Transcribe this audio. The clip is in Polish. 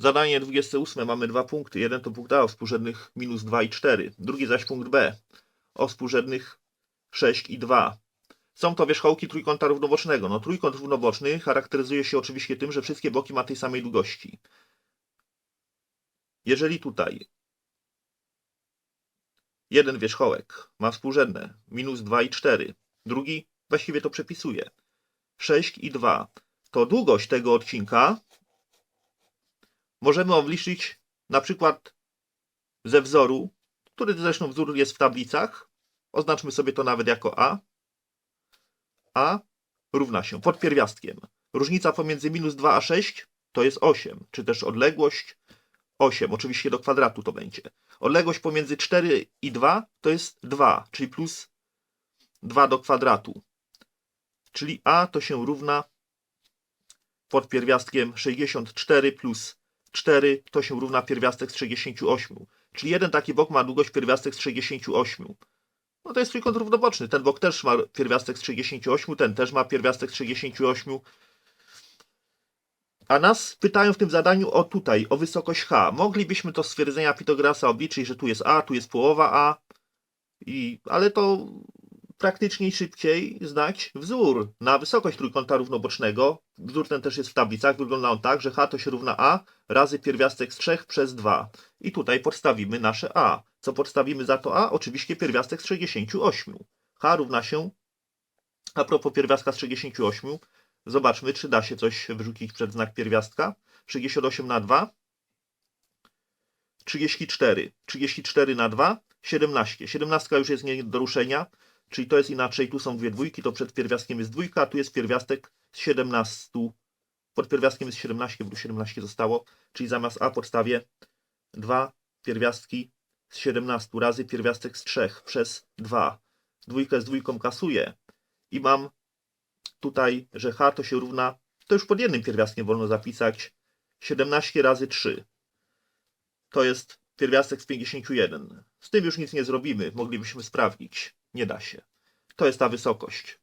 Zadanie 28 mamy dwa punkty. Jeden to punkt A o współrzędnych minus 2 i 4. Drugi zaś punkt B o współrzędnych 6 i 2. Są to wierzchołki trójkąta równobocznego. No trójkąt równoboczny charakteryzuje się oczywiście tym, że wszystkie boki ma tej samej długości. Jeżeli tutaj jeden wierzchołek ma współrzędne minus 2 i 4, drugi właściwie to przepisuje 6 i 2, to długość tego odcinka możemy obliczyć na przykład ze wzoru, który zresztą wzór jest w tablicach. Oznaczmy sobie to nawet jako A. A równa się pod pierwiastkiem. Różnica pomiędzy minus 2 a 6 to jest 8, czy też odległość 8, oczywiście do kwadratu to będzie. Odległość pomiędzy 4 i 2 to jest 2, czyli plus 2 do kwadratu. Czyli A to się równa pod pierwiastkiem 64 plus 4 to się równa pierwiastek z 68. Czyli jeden taki bok ma długość pierwiastek z 68. No to jest trójkąt równoboczny. Ten bok też ma pierwiastek z 38, ten też ma pierwiastek z 38. A nas pytają w tym zadaniu o tutaj, o wysokość h. Moglibyśmy to stwierdzenia Pitagorasa obliczyć, że tu jest a, tu jest połowa a, i, ale to praktycznie szybciej znać wzór na wysokość trójkąta równobocznego. Wzór ten też jest w tablicach. Wygląda on tak, że h to się równa a razy pierwiastek z 3 przez 2. I tutaj podstawimy nasze a. Co podstawimy za to a? Oczywiście pierwiastek z 68. h równa się, a propos pierwiastka z 68, zobaczmy, czy da się coś wyrzucić przed znak pierwiastka. 68 na 2, 34. 34 na 2, 17. 17 już jest nie do ruszenia, czyli to jest inaczej. Tu są dwie dwójki, to przed pierwiastkiem jest dwójka, a tu jest pierwiastek z 17. Pod pierwiastkiem jest 17, bo tu 17 zostało, czyli zamiast a podstawię dwa pierwiastki z 17 razy pierwiastek z 3 przez 2. Dwójkę z dwójką kasuję i mam tutaj, że h to się równa, to już pod jednym pierwiastkiem wolno zapisać, 17 razy 3. To jest pierwiastek z 51. Z tym już nic nie zrobimy, moglibyśmy sprawdzić. Nie da się. To jest ta wysokość.